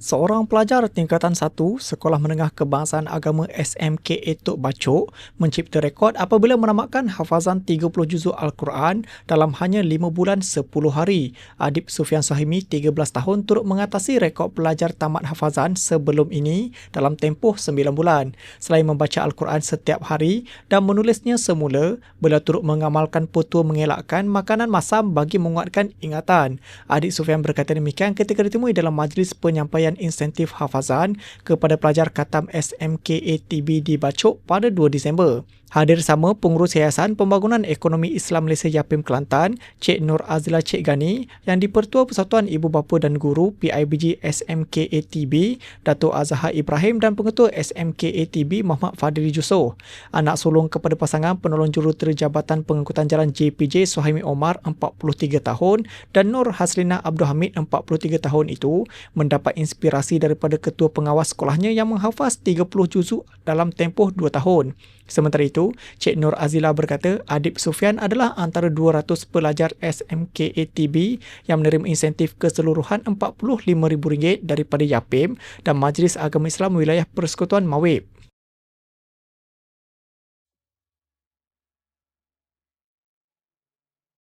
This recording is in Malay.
Seorang pelajar tingkatan 1 Sekolah Menengah Kebangsaan Agama SMK Etok Bacok mencipta rekod apabila menamatkan hafazan 30 juzuk Al-Quran dalam hanya 5 bulan 10 hari. Adib Sufian Sahimi, 13 tahun, turut mengatasi rekod pelajar tamat hafazan sebelum ini dalam tempoh 9 bulan. Selain membaca Al-Quran setiap hari dan menulisnya semula, beliau turut mengamalkan petua mengelakkan makanan masam bagi menguatkan ingatan. Adik Sufian berkata demikian ketika ditemui dalam majlis penyampaian pemberian insentif hafazan kepada pelajar Katam SMKATB di Bacok pada 2 Disember. Hadir sama pengurus Yayasan Pembangunan Ekonomi Islam Malaysia Yapim Kelantan, Cik Nur Azila Cik Gani yang dipertua Persatuan Ibu Bapa dan Guru PIBG SMKATB, Datuk Azhar Ibrahim dan Pengetua SMKATB Muhammad Fadli Jusoh. Anak sulung kepada pasangan penolong jurutera Jabatan Pengangkutan Jalan JPJ Suhaimi Omar 43 tahun dan Nur Haslina Abdul Hamid 43 tahun itu mendapat inspirasi daripada ketua pengawas sekolahnya yang menghafaz 30 juzuk dalam tempoh 2 tahun. Sementara itu, Cik Nur Azila berkata Adib Sufian adalah antara 200 pelajar SMKATB yang menerima insentif keseluruhan RM45,000 daripada YAPIM dan Majlis Agama Islam Wilayah Persekutuan Mawib.